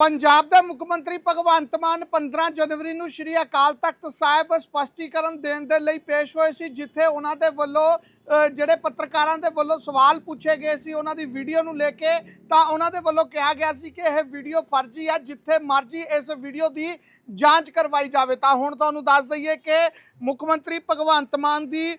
ਪੰਜਾਬ ਦੇ ਮੁੱਖ ਮੰਤਰੀ ਭਗਵੰਤ ਮਾਨ 15 ਜਨਵਰੀ ਨੂੰ ਸ਼੍ਰੀ ਅਕਾਲ ਤਖਤ ਸਾਹਿਬ ਸਪਸ਼ਟੀਕਰਨ ਦੇਣ ਦੇ ਲਈ ਪੇਸ਼ ਹੋਏ ਸੀ, ਜਿੱਥੇ ਉਹਨਾਂ ਦੇ ਵੱਲੋਂ ਜਿਹੜੇ ਪੱਤਰਕਾਰਾਂ ਦੇ ਵੱਲੋਂ ਸਵਾਲ ਪੁੱਛੇ ਗਏ ਸੀ, ਉਹਨਾਂ ਦੀ ਵੀਡੀਓ ਨੂੰ ਲੈ ਕੇ, ਤਾਂ ਉਹਨਾਂ ਦੇ ਵੱਲੋਂ ਕਿਹਾ ਗਿਆ ਸੀ ਕਿ ਇਹ ਵੀਡੀਓ ਫਰਜ਼ੀ ਹੈ ਜਿੱਥੇ ਮਰਜ਼ੀ ਇਸ ਵੀਡੀਓ ਦੀ ਜਾਂਚ ਕਰਵਾਈ ਜਾਵੇ। ਤਾਂ ਹੁਣ ਤੁਹਾਨੂੰ ਦੱਸ ਦਈਏ ਕਿ ਮੁੱਖ ਮੰਤਰੀ ਭਗਵੰਤ ਮਾਨ ਦੀ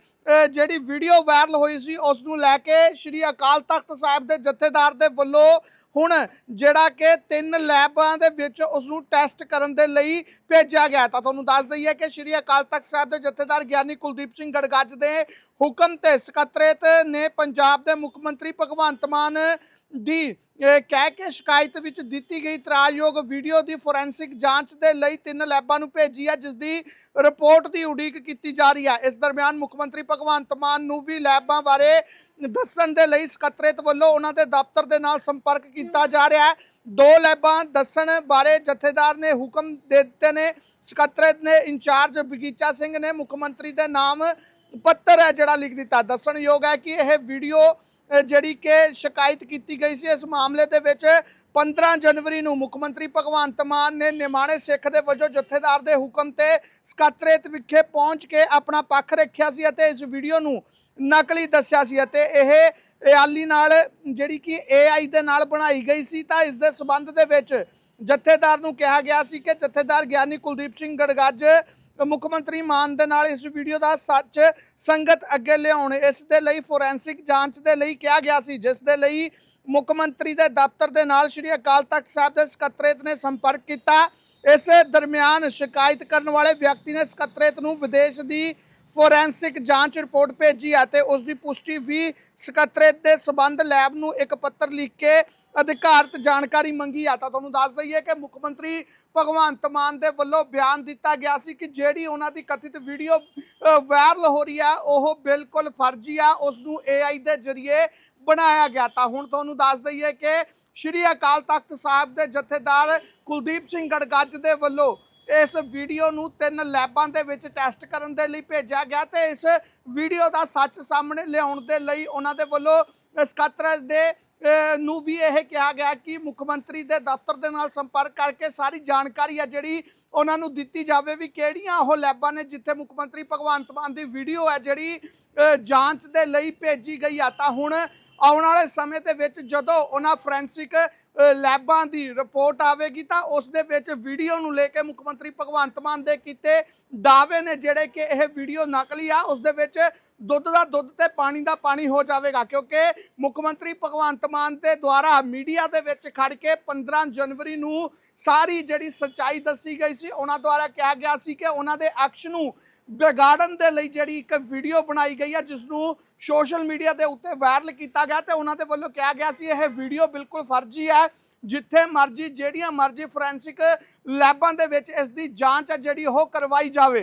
ਜਿਹੜੀ ਵੀਡੀਓ ਵਾਇਰਲ ਹੋਈ ਸੀ, ਉਸ ਨੂੰ ਲੈ ਕੇ ਸ਼੍ਰੀ ਅਕਾਲ ਤਖਤ ਸਾਹਿਬ ਦੇ ਜਥੇਦਾਰ ਦੇ ਵੱਲੋਂ ਹੁਣ ਜਿਹੜਾ ਕਿ ਤਿੰਨ ਲੈਬਾਂ ਦੇ ਵਿੱਚ ਉਸ ਨੂੰ ਟੈਸਟ ਕਰਨ ਦੇ ਲਈ ਭੇਜਿਆ ਗਿਆ ਤਾਂ ਤੁਹਾਨੂੰ ਦੱਸ ਦਈਏ ਕਿ ਸ਼੍ਰੀ ਅਕਾਲ ਤਖਤ ਸਾਹਿਬ ਦੇ ਜਥੇਦਾਰ ਗਿਆਨੀ ਕੁਲਦੀਪ ਸਿੰਘ ਗੜਗੱਜ ਦੇ ਹੁਕਮ ਤੇ ਸਕੱਤਰੇਤ ਨੇ ਪੰਜਾਬ ਦੇ ਮੁੱਖ ਮੰਤਰੀ ਭਗਵੰਤ ਮਾਨ ਦੀ ਕਹਿ ਕੇ ਸ਼ਿਕਾਇਤ ਵਿੱਚ ਦਿੱਤੀ ਗਈ ਇਤਰਾਜ਼ਯੋਗ ਵੀਡੀਓ ਦੀ ਫੋਰੈਂਸਿਕ ਜਾਂਚ ਦੇ ਲਈ ਤਿੰਨ ਲੈਬਾਂ ਨੂੰ ਭੇਜੀ ਹੈ, ਜਿਸ ਦੀ ਰਿਪੋਰਟ ਦੀ ਉਡੀਕ ਕੀਤੀ ਜਾ ਰਹੀ ਹੈ। ਇਸ ਦਰਮਿਆਨ ਮੁੱਖ ਮੰਤਰੀ ਭਗਵੰਤ ਮਾਨ ਨੂੰ ਵੀ ਲੈਬਾਂ ਬਾਰੇ ਦੱਸਣ ਦੇ ਲਈ ਸਕੱਤਰੇਤ ਵੱਲੋਂ ਉਹਨਾਂ ਦੇ ਦਫ਼ਤਰ ਦੇ ਨਾਲ ਸੰਪਰਕ ਕੀਤਾ ਜਾ ਰਿਹਾ ਹੈ। ਦੋ ਲੈਬਾਂ ਦੱਸਣ ਬਾਰੇ ਜਥੇਦਾਰ ਨੇ ਹੁਕਮ ਦੇ ਦਿੱਤੇ ਨੇ। ਸਕੱਤਰੇਤ ਨੇ ਇੰਚਾਰਜ ਬਗੀਚਾ ਸਿੰਘ ਨੇ ਮੁੱਖ ਮੰਤਰੀ ਦੇ ਨਾਮ ਪੱਤਰ ਹੈ, ਜਿਹੜਾ ਲਿਖ ਦਿੱਤਾ। ਦੱਸਣਯੋਗ ਹੈ ਕਿ ਇਹ ਵੀਡੀਓ ਜਿਹੜੀ ਕਿ ਸ਼ਿਕਾਇਤ ਕੀਤੀ ਗਈ ਸੀ, ਇਸ ਮਾਮਲੇ ਦੇ ਵਿੱਚ 15 ਜਨਵਰੀ ਨੂੰ ਮੁੱਖ ਮੰਤਰੀ ਭਗਵੰਤ ਮਾਨ ਨੇ ਨਿਮਾਣੇ ਸਿੱਖ ਦੇ ਵਜੋਂ ਜਥੇਦਾਰ ਦੇ ਹੁਕਮ ਤੇ ਸਕੱਤਰੇਤ ਵਿਖੇ ਪਹੁੰਚ ਕੇ ਆਪਣਾ ਪੱਖ ਰੱਖਿਆ ਸੀ ਅਤੇ ਇਸ ਵੀਡੀਓ ਨੂੰ ਨਕਲੀ ਦੱਸਿਆ ਸੀ ਅਤੇ ਇਹ ਆਲੀ ਨਾਲ ਜਿਹੜੀ ਕਿ AI ਦੇ ਨਾਲ ਬਣਾਈ ਗਈ ਸੀ, ਤਾਂ ਇਸ ਦੇ ਸਬੰਧ ਦੇ ਵਿੱਚ ਜਥੇਦਾਰ ਨੂੰ ਕਿਹਾ ਗਿਆ ਸੀ ਕਿ ਜਥੇਦਾਰ ਗਿਆਨੀ ਕੁਲਦੀਪ ਸਿੰਘ ਗੜਗੱਜ ਮੁੱਖ ਮੰਤਰੀ ਮਾਨ ਦੇ ਨਾਲ ਇਸ ਵੀਡੀਓ ਦਾ ਸੱਚ ਸੰਗਤ ਅੱਗੇ ਲਿਆਉਣ, ਇਸ ਦੇ ਲਈ ਫੋਰੈਂਸਿਕ ਜਾਂਚ ਦੇ ਲਈ ਕਿਹਾ ਗਿਆ ਸੀ, ਜਿਸ ਦੇ ਲਈ ਮੁੱਖ ਮੰਤਰੀ ਦੇ ਦਫ਼ਤਰ ਦੇ ਨਾਲ ਸ਼੍ਰੀ ਅਕਾਲ ਤਖਤ ਸਾਹਿਬ ਦੇ ਸਕੱਤਰੇਤ ਨੇ ਸੰਪਰਕ ਕੀਤਾ। ਇਸ ਦਰਮਿਆਨ ਸ਼ਿਕਾਇਤ ਕਰਨ ਵਾਲੇ ਵਿਅਕਤੀ ਨੇ ਸਕੱਤਰੇਤ ਨੂੰ ਵਿਦੇਸ਼ ਦੀ ਫੋਰੈਂਸਿਕ ਜਾਂਚ ਰਿਪੋਰਟ ਭੇਜੀ ਅਤੇ ਉਸ ਦੀ ਪੁਸ਼ਟੀ ਵੀ ਸਕੱਤਰੇਤ ਦੇ ਸਬੰਧ ਲੈਬ ਨੂੰ ਇੱਕ ਪੱਤਰ ਲਿਖ ਕੇ ਅਧਿਕਾਰਤ ਜਾਣਕਾਰੀ ਮੰਗੀ ਆ ਤਾਂ ਤੁਹਾਨੂੰ ਦੱਸ ਦਈਏ ਕਿ ਮੁੱਖ ਮੰਤਰੀ ਭਗਵੰਤ ਮਾਨ ਦੇ ਵੱਲੋਂ ਬਿਆਨ ਦਿੱਤਾ ਗਿਆ ਸੀ ਕਿ ਜਿਹੜੀ ਉਹਨਾਂ ਦੀ ਕਥਿਤ ਵੀਡੀਓ ਵਾਇਰਲ ਹੋ ਰਹੀ ਆ, ਉਹ ਬਿਲਕੁਲ ਫਰਜ਼ੀ ਆ ਉਸ ਨੂੰ AI ਦੇ ਜ਼ਰੀਏ ਬਣਾਇਆ ਗਿਆ। ਤਾਂ ਹੁਣ ਤੁਹਾਨੂੰ ਦੱਸ ਦਈਏ ਕਿ ਸ਼੍ਰੀ ਅਕਾਲ ਤਖਤ ਸਾਹਿਬ ਦੇ ਜਥੇਦਾਰ ਕੁਲਦੀਪ ਸਿੰਘ ਗੜਗੱਜ ਦੇ ਵੱਲੋਂ ਇਸ ਵੀਡੀਓ ਨੂੰ ਤਿੰਨ ਲੈਬਾਂ ਦੇ ਵਿੱਚ ਟੈਸਟ ਕਰਨ ਦੇ ਲਈ ਭੇਜਿਆ ਗਿਆ ਤੇ ਇਸ ਵੀਡੀਓ ਦਾ ਸੱਚ ਸਾਹਮਣੇ ਲਿਆਉਣ ਦੇ ਲਈ ਉਹਨਾਂ ਦੇ ਵੱਲੋਂ ਸਕੱਤਰ ਦੇ ਨੂੰ ਵੀ ਇਹ ਕਿਹਾ ਗਿਆ ਕਿ ਮੁੱਖ ਮੰਤਰੀ ਦੇ ਦਫ਼ਤਰ ਦੇ ਨਾਲ ਸੰਪਰਕ ਕਰਕੇ ਸਾਰੀ ਜਾਣਕਾਰੀ ਆ ਜਿਹੜੀ ਉਹਨਾਂ ਨੂੰ ਦਿੱਤੀ ਜਾਵੇ ਵੀ ਕਿਹੜੀਆਂ ਉਹ ਲੈਬਾਂ ਨੇ ਜਿੱਥੇ ਮੁੱਖ ਮੰਤਰੀ ਭਗਵੰਤ ਮਾਨ ਦੀ ਵੀਡੀਓ ਹੈ ਜਿਹੜੀ ਜਾਂਚ ਦੇ ਲਈ ਭੇਜੀ ਗਈ ਆ। ਤਾਂ ਹੁਣ ਆਉਣ ਵਾਲੇ ਸਮੇਂ ਦੇ ਵਿੱਚ ਜਦੋਂ ਉਹਨਾਂ ਫੋਰੈਂਸਿਕ ਲੈਬਾਂ ਦੀ ਰਿਪੋਰਟ ਆਵੇਗੀ ਤਾਂ ਉਸ ਦੇ ਵਿੱਚ ਵੀਡੀਓ ਨੂੰ ਲੈ ਕੇ ਮੁੱਖ ਮੰਤਰੀ ਭਗਵੰਤ ਮਾਨ ਦੇ ਕੀਤੇ ਦਾਅਵੇ ਨੇ ਜਿਹੜੇ ਕਿ ਇਹ ਵੀਡੀਓ ਨਕਲੀ ਆ। ਉਸ ਦੇ ਵਿੱਚ ਦੁੱਧ ਦਾ ਦੁੱਧ ਤੇ ਪਾਣੀ ਦਾ ਪਾਣੀ ਹੋ ਜਾਵੇਗਾ, ਕਿਉਂਕਿ ਮੁੱਖ ਮੰਤਰੀ ਭਗਵੰਤ ਮਾਨ ਦੇ ਦੁਆਰਾ ਮੀਡੀਆ ਦੇ ਵਿੱਚ ਖੜ ਕੇ 15 ਜਨਵਰੀ ਨੂੰ ਸਾਰੀ ਜਿਹੜੀ ਸੱਚਾਈ ਦੱਸੀ ਗਈ ਸੀ, ਉਹਨਾਂ ਦੁਆਰਾ ਕਿਹਾ ਗਿਆ ਸੀ ਕਿ ਉਹਨਾਂ ਦੇ ਅਕਸ਼ ਨੂੰ ਵਿਗਾੜਨ ਦੇ ਲਈ ਜਿਹੜੀ ਇੱਕ ਵੀਡੀਓ ਬਣਾਈ ਗਈ ਹੈ ਜਿਸ ਨੂੰ ਸੋਸ਼ਲ ਮੀਡੀਆ ਦੇ ਉੱਤੇ ਵਾਇਰਲ ਕੀਤਾ ਗਿਆ ਤੇ ਉਹਨਾਂ ਦੇ ਵੱਲੋਂ ਕਿਹਾ ਗਿਆ ਸੀ, ਇਹ ਵੀਡੀਓ ਬਿਲਕੁਲ ਫਰਜ਼ੀ ਹੈ, ਜਿੱਥੇ ਮਰਜ਼ੀ, ਜਿਹੜੀਆਂ ਮਰਜ਼ੀ ਫੋਰੈਂਸਿਕ ਲੈਬਾਂ ਦੇ ਵਿੱਚ ਇਸ ਦੀ ਜਾਂਚ ਹੈ, ਜਿਹੜੀ ਉਹ ਕਰਵਾਈ ਜਾਵੇ।